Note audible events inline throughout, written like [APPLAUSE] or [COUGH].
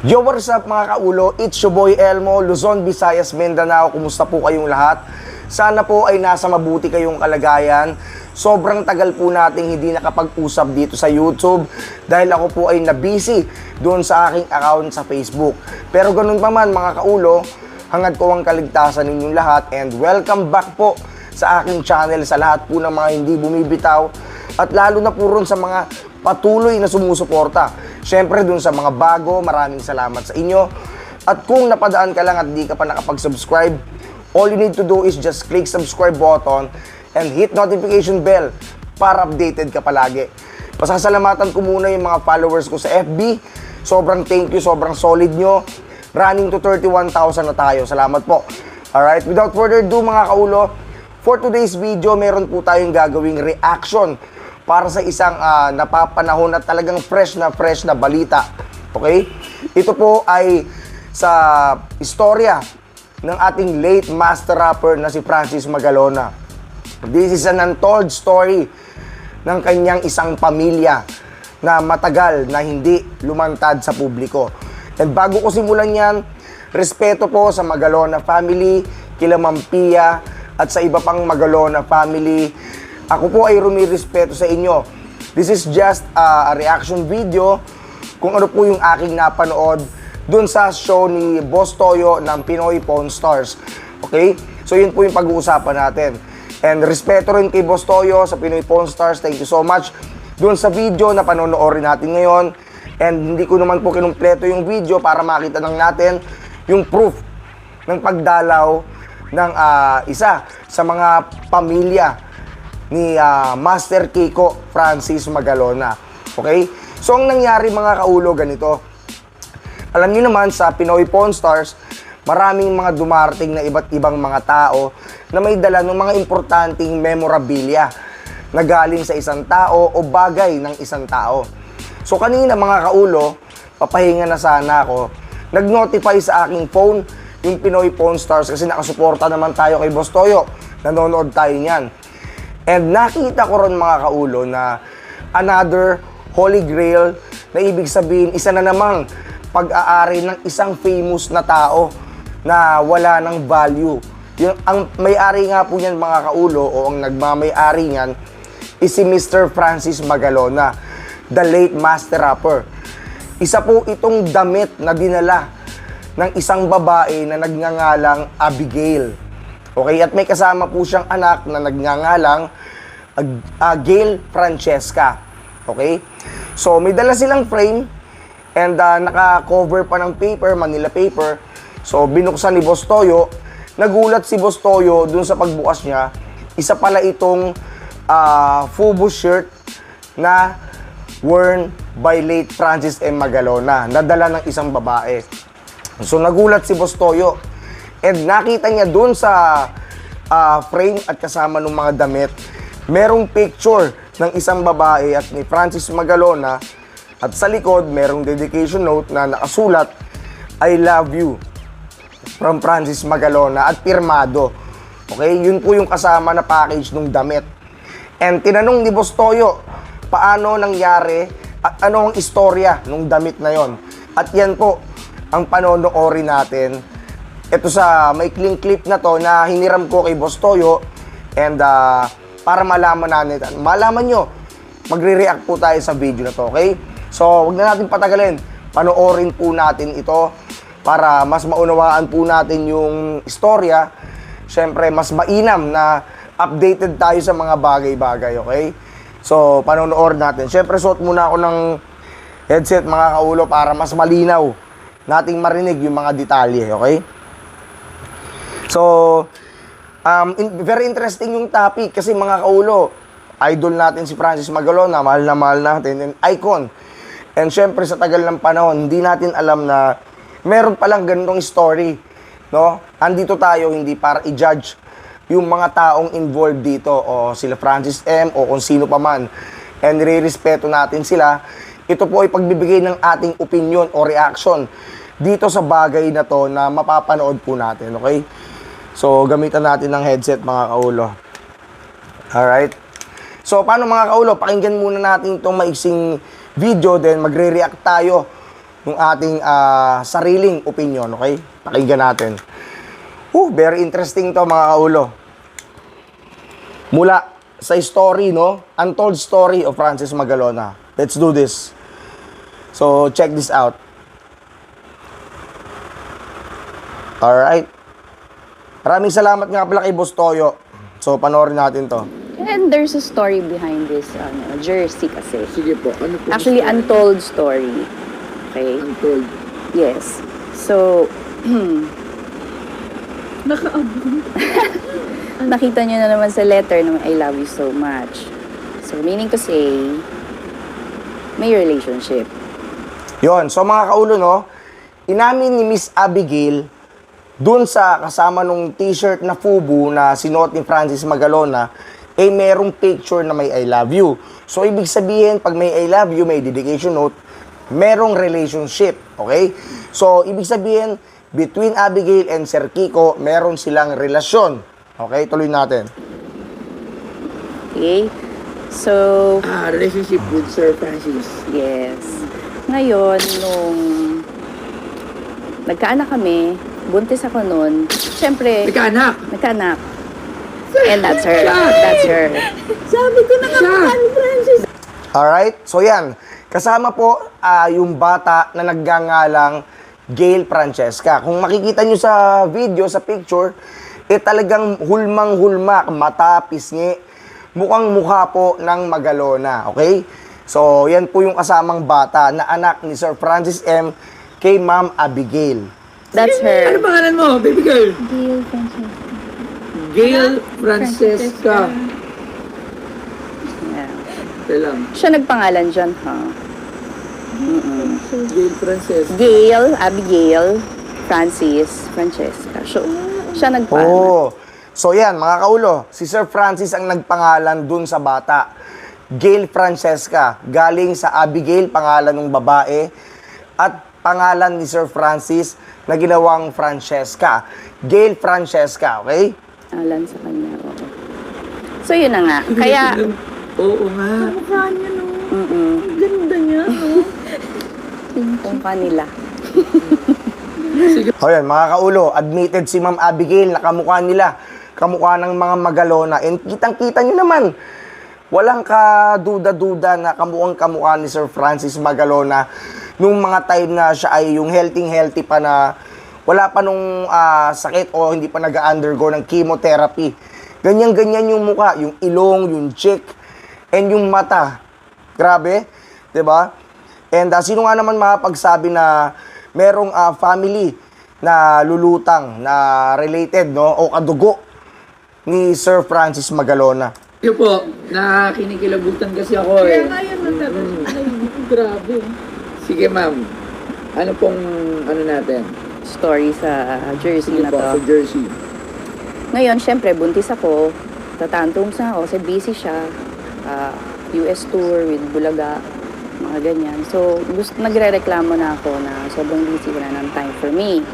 Yo, what's up mga kaulo? It's your boy Elmo, Luzon, Visayas, Mindanao. Kumusta po kayong lahat? Sana po ay nasa mabuti kayong kalagayan. Sobrang tagal po nating hindi nakapag-usap dito sa YouTube dahil ako po ay nabusy doon sa aking account sa Facebook. Pero ganun pa man mga kaulo, hangad ko ang kaligtasan ninyong lahat and welcome back po sa aking channel sa lahat po ng mga hindi bumibitaw at lalo na po ron sa mga patuloy na sumusuporta. Siyempre dun sa mga bago, maraming salamat sa inyo. At kung napadaan ka lang at di ka pa nakapag-subscribe, all you need to do is just click subscribe button and hit notification bell para updated ka palagi. Pasasalamatan ko muna yung mga followers ko sa FB. Sobrang thank you, sobrang solid nyo. Running to 31,000 na tayo. Salamat po. Alright, without further ado mga kaulo, for today's video, meron po tayong gagawing reaction para sa isang ah, napapanahon at talagang fresh na fresh na balita. Okay? Ito po ay sa istorya ng ating late master rapper na si Francis Magalona. This is an untold story ng kanyang isang pamilya na matagal na hindi lumantad sa publiko. And bago ko simulan yan, respeto po sa Magalona family, kila Ma'am Pia, at sa iba pang Magalona family. Ako po ay rumirespeto sa inyo. This is just uh, a reaction video kung ano po yung aking napanood dun sa show ni Boss Toyo ng Pinoy Pawn Stars. Okay? So yun po yung pag-uusapan natin. And respeto rin kay Boss Toyo sa Pinoy Pawn Stars. Thank you so much. Dun sa video na panonoodin natin ngayon. And hindi ko naman po kinumpleto yung video para makita lang natin yung proof ng pagdalaw ng ah, isa sa mga pamilya ni ah, Master Kiko Francis Magalona. Okay? So, ang nangyari mga kaulo ganito. Alam niyo naman sa Pinoy Pawn Stars, maraming mga dumarating na iba't ibang mga tao na may dala ng mga importanteng memorabilia na galing sa isang tao o bagay ng isang tao. So kanina mga kaulo, papahinga na sana ako, nag-notify sa aking phone yung Pinoy Pawn Stars kasi nakasuporta naman tayo kay Boss Toyo. Nanonood tayo niyan. And nakita ko ron mga kaulo na another holy grail na ibig sabihin isa na namang pag-aari ng isang famous na tao na wala ng value. Yung, ang may-ari nga po niyan mga kaulo o ang nagmamay-ari niyan is si Mr. Francis Magalona, the late master rapper. Isa po itong damit na dinala ng isang babae na nagngangalang Abigail. Okay, at may kasama po siyang anak na nagngangalang Ag- ah, Gail Francesca. Okay? So, may dala silang frame and ah, naka-cover pa ng paper, Manila paper. So, binuksan ni Boss Toyo. Nagulat si Boss Toyo dun sa pagbukas niya. Isa pala itong ah, FUBU shirt na worn by late Francis M. Magalona. Nadala ng isang babae. So nagulat si Boss Toyo. And nakita niya dun sa ah, frame at kasama ng mga damit, merong picture ng isang babae at ni Francis Magalona at sa likod merong dedication note na nakasulat, I love you from Francis Magalona at pirmado. Okay, yun po yung kasama na package ng damit. And tinanong ni Boss Toyo, paano nangyari at ano ang istorya ng damit na yon. At yan po ang panonoorin natin. Ito sa maikling clip na to na hiniram ko kay Boss Toyo and ah, para malaman natin, malaman nyo, magre-react po tayo sa video na to, okay? So, wag na natin patagalin. Panoorin po natin ito para mas maunawaan po natin yung istorya. Siyempre, mas mainam na updated tayo sa mga bagay-bagay, okay? So, panonood natin. Siyempre, suot muna ako ng headset mga kaulo para mas malinaw nating marinig yung mga detalye, okay? So, um, in- very interesting yung topic kasi mga kaulo, idol natin si Francis Magalona, mahal na mahal natin, and icon. And syempre sa tagal ng panahon, hindi natin alam na meron palang ganitong story. No? Andito tayo hindi para i-judge yung mga taong involved dito o sila Francis M o kung sino pa man. And re-respeto natin sila. Ito po ay pagbibigay ng ating opinion o reaction dito sa bagay na to na mapapanood po natin. Okay? So, gamitan natin ng headset mga kaulo. Alright? So, paano mga kaulo? Pakinggan muna natin itong maiksing video, then magre-react tayo yung ating ah, sariling opinion, okay? Pakinggan natin. Whew, very interesting to mga kaulo. Mula sa story, no? Untold story of Francis Magalona. Let's do this. So, check this out. Alright. Maraming salamat nga pala kay Boss Toyo. So, panoorin natin to. And there's a story behind this ano, jersey kasi. Sige po, ano po? Actually, untold story. Okay? Untold. Yes. So, [CLEARS THROAT] nakita nyo na naman sa letter na I love you so much. So, meaning to say, may relationship. Yon, so mga kaulo, no, inamin ni Miss Abigail dun sa kasama nung t-shirt na FUBU na sinuot ni Francis Magalona, eh merong picture na may I love you. So ibig sabihin, pag may I love you, may dedication note, merong relationship, okay? So ibig sabihin, between Abigail and Sir Kiko, meron silang relasyon. Okay, tuloy natin. Okay? So, Ah, relationship with Sir Francis. Yes. Ngayon, nung nagkaanak kami, buntis ako noon, syempre, May kaanak! nagkaanak. And that's her. That's her. Alright? So yan, kasama po ah, yung bata na nagngangalang Gail Francesca. Kung makikita nyo sa video, sa picture, eh talagang hulmang-hulma, mata, pisngi, mukhang mukha po ng Magalona. Okay? So, yan po yung kasamang bata na anak ni Sir Francis M. kay Ma'am Abigail. That's Ano her. pangalan mo, baby girl? Gail Francesca. Gail Francesca. Yeah. Ito lang. Siya nagpangalan dyan, ha? Gail Francesca. Gail, Abigail, Francis, Francesca. So, siya nagpangalan. Oo. So yan, mga kaulo, si Sir Francis ang nagpangalan dun sa bata. Gail Francesca, galing sa Abigail, pangalan ng babae, at pangalan ni Sir Francis na ginawang Francesca. Gail Francesca, okay? Alan sa kanya, oo. So, yun na nga. Kaya, [LAUGHS] Oo nga. mm Kung [LAUGHS] kanila. O yan, mga kaulo, admitted si Ma'am Abigail na kamukha nila. Kamukha ng mga Magalona. And kitang-kita nyo naman, walang kaduda-duda na kamukhang kamukha ni Sir Francis Magalona nung mga time na siya ay yung healthy-healthy pa na wala pa nung ah, sakit o hindi pa nag-undergo ng chemotherapy. Ganyan-ganyan yung mukha, yung ilong, yung cheek, and yung mata. Grabe, 'di ba? And ah, sino nga naman makapagsabi na merong ah, family na lulutang na related no o kadugo ni Sir Francis Magalona. Sige po, nakakinikilabutan kasi ako eh. Kaya nagtatanong ay, grabe. Sige ma'am, ano pong ano natin? Story sa jersey Sige na po, to. sa jersey. Ngayon, syempre, buntis ako. Tatantrums na ako kasi busy siya. Ah, US tour with Bulaga, mga ganyan. So, gusto, nagre-reklamo na ako na sobrang busy wala ng time for me.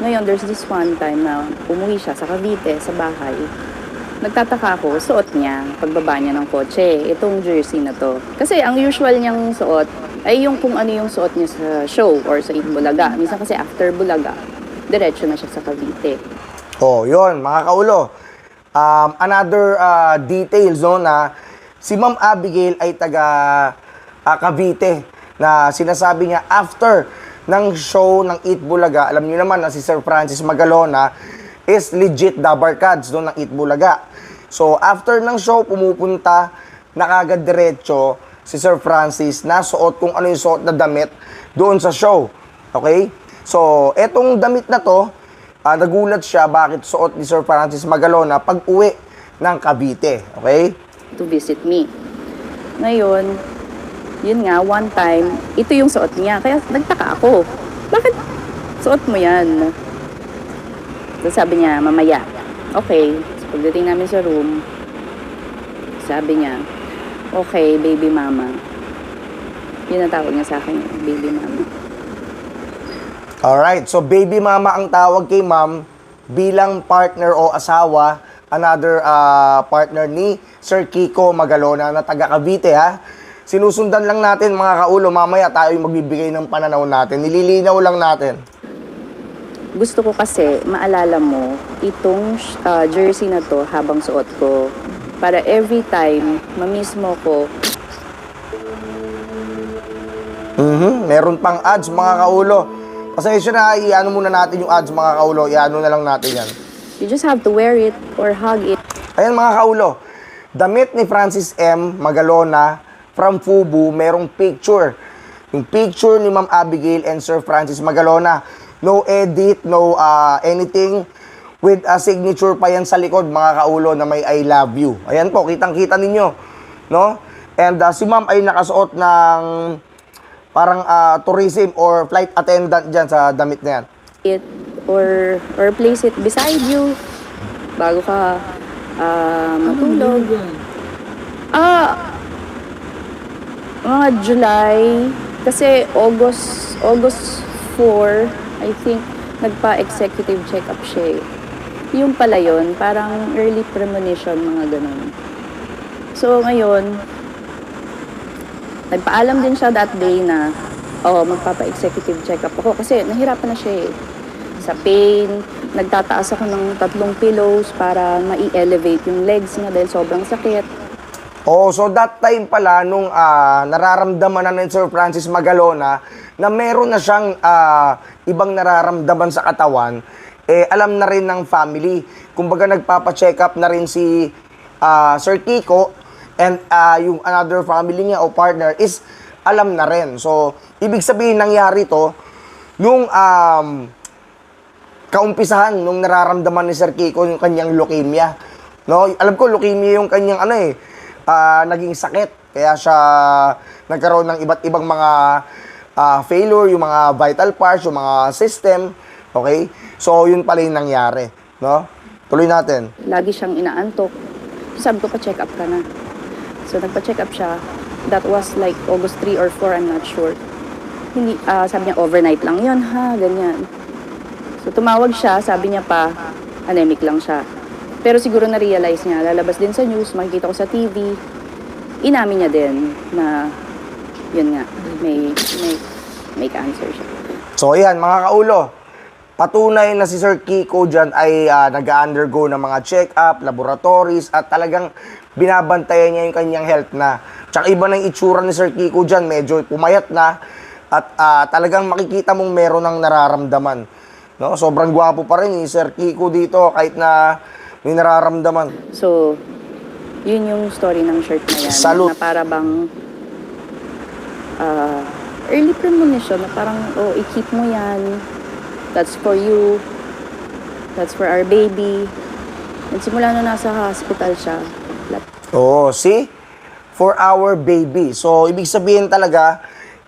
Ngayon, there's this one time na umuwi siya sa Cavite, sa bahay. Nagtataka ako, suot niya, pagbaba niya ng kotse, itong jersey na to. Kasi ang usual niyang suot ay yung kung ano yung suot niya sa show or sa Eat Bulaga. Minsan kasi after Bulaga, diretso na siya sa Cavite. Oh, yon mga kaulo. Um, another ah, details no na si Ma'am Abigail ay taga ah, Cavite na sinasabi niya after ng show ng Eat Bulaga, alam niyo naman na si Sir Francis Magalona is legit dabarkads doon ng Eat Bulaga. So after ng show pumupunta nakagad diretso si Sir Francis na suot kung ano yung suot na damit doon sa show. Okay? So, etong damit na to, Ah, nagulat siya bakit suot ni Sir Francis Magalona pag uwi ng Cavite. Okay? to visit me. Ngayon, yun nga, one time, ito yung suot niya. Kaya nagtaka ako. Bakit suot mo yan? So sabi niya, mamaya. Okay. So, pagdating namin sa room, sabi niya, okay, baby mama. Yun ang tawag niya sa akin, baby mama. Alright, so baby mama ang tawag kay ma'am bilang partner o asawa, another ah, partner ni Sir Kiko Magalona na taga Cavite ha. Sinusundan lang natin mga kaulo, mamaya tayo yung magbibigay ng pananaw natin. Nililinaw lang natin. Gusto ko kasi maalala mo itong ah, jersey na to habang suot ko. Para every time, mamiss mo ko, Mhm, meron pang ads mga kaulo. Pasensya na, i-ano muna natin yung ads mga kaulo. I-ano na lang natin yan. you just have to wear it or hug it. Ayan mga kaulo, damit ni Francis M. Magalona from Fubu, merong picture. Yung picture ni Ma'am Abigail and Sir Francis Magalona. No edit, no ah, anything. With a signature pa yan sa likod mga kaulo na may I love you. Ayan po, kitang-kita ninyo. No? And ah, si Ma'am ay nakasuot ng parang ah, tourism or flight attendant dyan sa damit na yan. it or or place it beside you bago ka ah, matulog. Ah, mga July, kasi August, August 4, I think, nagpa-executive check-up siya eh. Yung pala yun, parang early premonition, mga ganun. So, ngayon, nagpaalam din siya that day na, oh, magpapa-executive check-up ako kasi nahirapan na siya eh. Sa pain, nagtataas ako ng tatlong pillows para mai-elevate yung legs niya dahil sobrang sakit. Oh, so that time pala nung ah, nararamdaman na ni Sir Francis Magalona na meron na siyang ah, ibang nararamdaman sa katawan, eh alam na rin ng family. Kumbaga nagpapa-check up na rin si ah, Sir Kiko and ah, yung another family niya o partner is alam na rin. So, ibig sabihin nangyari to nung um, kaumpisahan nung nararamdaman ni Sir Kiko yung kanyang leukemia. No, alam ko leukemia yung kanyang ano eh, ah, naging sakit. Kaya siya nagkaroon ng iba't ibang mga ah, failure, yung mga vital parts, yung mga system. Okay? So, yun pala yung nangyari. No? Tuloy natin. lagi siyang inaantok. Sabi ko, pa-check up ka na. So, nagpa-check up siya. That was like August 3 or 4, I'm not sure. Hindi, ah, sabi niya, overnight lang yon ha, ganyan. So, tumawag siya, sabi niya pa, anemic lang siya. Pero siguro na-realize niya, lalabas din sa news, makikita ko sa TV, inamin niya din na, yun nga, may, may, may cancer siya. So, ayan, mga kaulo. Patunay na si Sir Kiko dyan ay ah, nag-undergo ng mga check-up, laboratories, at talagang binabantayan niya yung kanyang health na. Tsaka iba ng itsura ni Sir Kiko dyan, medyo pumayat na, at ah, talagang makikita mong meron ng nararamdaman. No? Sobrang gwapo pa rin ni Sir Kiko dito, kahit na may nararamdaman. So, yun yung story ng shirt na yan. Salute. Na para bang ah, early premonition na parang, oh, i-keep mo yan. That's for you. That's for our baby. And simula na nasa hospital siya, Oo, see? For our baby. So, ibig sabihin talaga,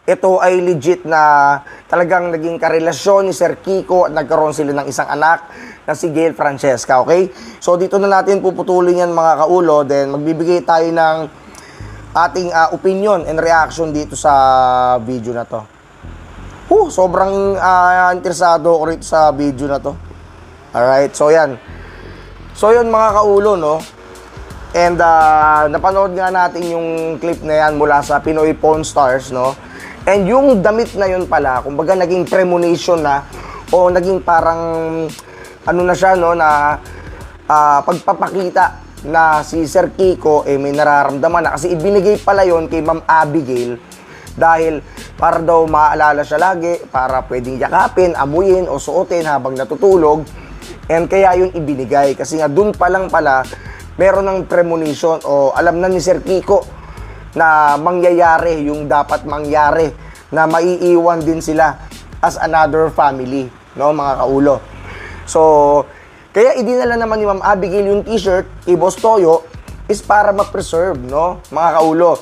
ito ay legit na talagang naging karelasyon ni Sir Kiko at nagkaroon sila ng isang anak na si Gail Francesca, okay? So, dito na natin puputulin yan mga kaulo, then magbibigay tayo ng ating ah, opinion and reaction dito sa video na to. Huh, sobrang ah, interesado ako rito sa video na to. Alright, so yan. So yun mga kaulo, no? And ah, napanood nga natin yung clip na yan mula sa Pinoy Pawn Stars, no? And yung damit na yun pala, kumbaga naging premonition na o naging parang ano na siya, no, na ah, pagpapakita na si Sir Kiko eh may nararamdaman na kasi ibinigay pala yon kay Ma'am Abigail dahil para daw maaalala siya lagi, para pwedeng yakapin, amuyin o suotin habang natutulog. And kaya yun ibinigay kasi nga dun pa lang pala meron ng premonition o alam na ni Sir Kiko na mangyayari yung dapat mangyari na maiiwan din sila as another family, no mga kaulo. So, kaya idinala naman ni Ma'am Abigail yung t-shirt Boss Toyo is para ma-preserve, no mga kaulo.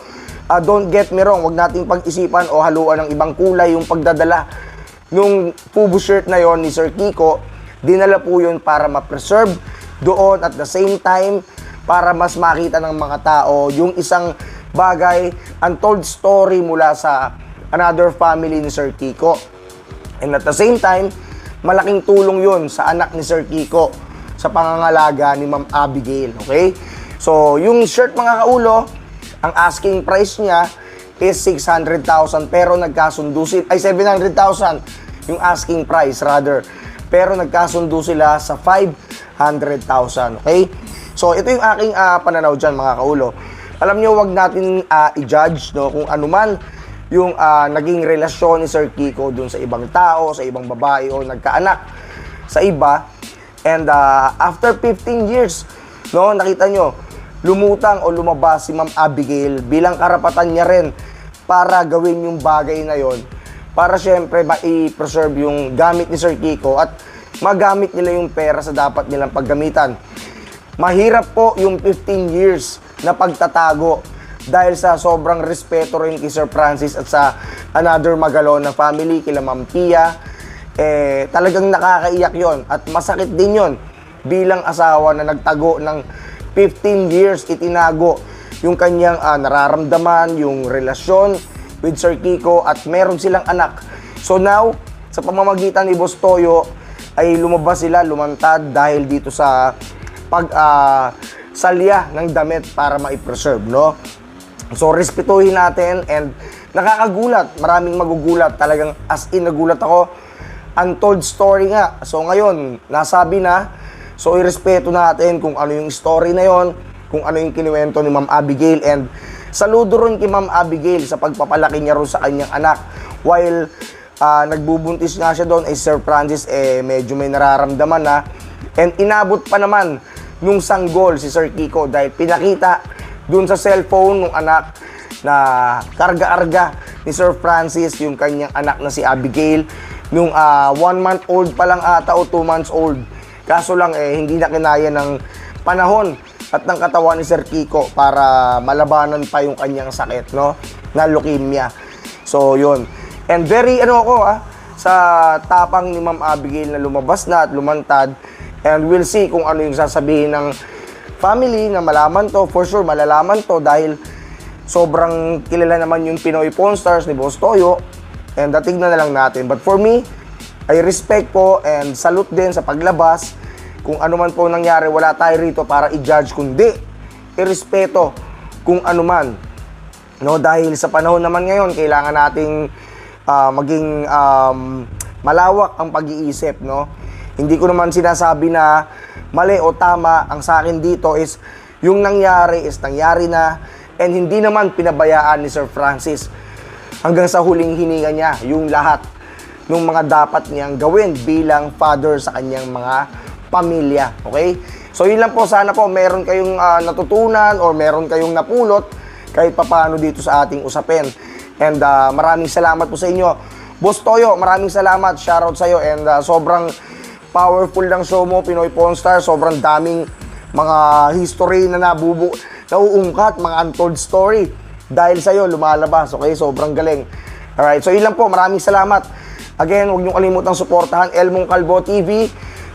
Ah, don't get me wrong, wag nating pag-isipan o haluan ng ibang kulay yung pagdadala nung Fubu shirt na yon ni Sir Kiko. Dinala po yun para ma-preserve doon at the same time para mas makita ng mga tao yung isang bagay, untold story mula sa another family ni Sir Kiko. And at the same time, malaking tulong yun sa anak ni Sir Kiko sa pangangalaga ni Ma'am Abigail. Okay? So, yung shirt mga kaulo, ang asking price niya is 600,000 pero nagkasundo sila, ay 700,000 yung asking price rather. Pero nagkasundo sila sa 500,000, okay? So ito yung aking ah, pananaw dyan mga kaulo. Alam nyo, wag natin ah, i-judge no, kung ano man yung ah, naging relasyon ni Sir Kiko dun sa ibang tao, sa ibang babae o nagkaanak sa iba. And ah, after 15 years, no, nakita nyo, lumutang o lumabas si Ma'am Abigail bilang karapatan niya rin para gawin yung bagay na yon para syempre ma-preserve yung gamit ni Sir Kiko at magamit nila yung pera sa dapat nilang paggamitan. Mahirap po yung 15 years na pagtatago dahil sa sobrang respeto rin kay Sir Francis at sa another Magalona family, kila Ma'am Pia. Eh, talagang nakakaiyak yon at masakit din yon bilang asawa na nagtago ng 15 years itinago yung kanyang ah, nararamdaman, yung relasyon with Sir Kiko at meron silang anak. So now, sa pamamagitan ni Boss Toyo, ay lumabas sila, lumantad dahil dito sa pag ah, salya ng damit para ma-preserve, no? So, respetuhin natin and nakakagulat. Maraming magugulat. Talagang as in nagulat ako. Untold story nga. So, ngayon, nasabi na. So, irespeto natin kung ano yung story na yon kung ano yung kinuwento ni Ma'am Abigail. And saludo rin kay Ma'am Abigail sa pagpapalaki niya rin sa kanyang anak. While ah, nagbubuntis nga siya doon, ay Sir Francis eh, medyo may nararamdaman na. And inabot pa naman nung sanggol si Sir Kiko dahil pinakita dun sa cellphone ng anak na karga-arga ni Sir Francis, yung kanyang anak na si Abigail, nung ah, one month old pa lang ata o two months old. Kaso lang eh, hindi na kinaya ng panahon at ng katawan ni Sir Kiko para malabanan pa yung kanyang sakit, no? Na leukemia. So, yun. And very, ano ako, ah, sa tapang ni Ma'am Abigail na lumabas na at lumantad. And we'll see kung ano yung sasabihin ng family na malaman to. For sure, malalaman to dahil sobrang kilala naman yung Pinoy Pawn Stars ni Boss Toyo. And datignan na lang natin. But for me, I respect po and salute din sa paglabas. Kung ano man po nangyari, wala tayo rito para i-judge. Kundi, irespeto kung ano man. No, dahil sa panahon naman ngayon, kailangan nating ah, maging um, malawak ang pag-iisip, no? Hindi ko naman sinasabi na mali o tama. Ang sa akin dito is yung nangyari is nangyari na and hindi naman pinabayaan ni Sir Francis hanggang sa huling hininga niya yung lahat ng mga dapat niyang gawin bilang father sa kanyang mga pamilya. Okay? So yun lang po, sana po meron kayong ah, natutunan or meron kayong napulot kahit papaano dito sa ating usapin. And ah, maraming salamat po sa inyo. Boss Toyo, maraming salamat. Shoutout sa iyo and ah, sobrang powerful ng show mo, Pinoy Pawn Star. Sobrang daming mga history na nabubu nauungkat, mga untold story. Dahil sa iyo lumalabas, okay? Sobrang galing. Alright, so yun lang po. Maraming salamat. Again, huwag niyo kalimutang suportahan Elmong Calvo TV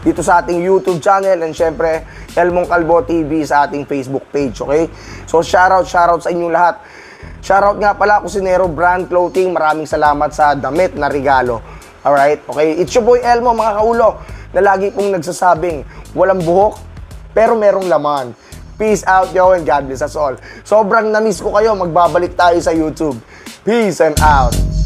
dito sa ating YouTube channel and syempre Elmong Calvo TV sa ating Facebook page, okay? So shoutout, shoutout sa inyong lahat. Shoutout nga pala Kusinero Brand Clothing. Maraming salamat sa damit na regalo. Alright? Okay? It's your boy Elmo, mga kaulo, na lagi pong nagsasabing walang buhok, pero merong laman. Peace out, yo, and God bless us all. Sobrang na-miss ko kayo. Magbabalik tayo sa YouTube. Peace and out.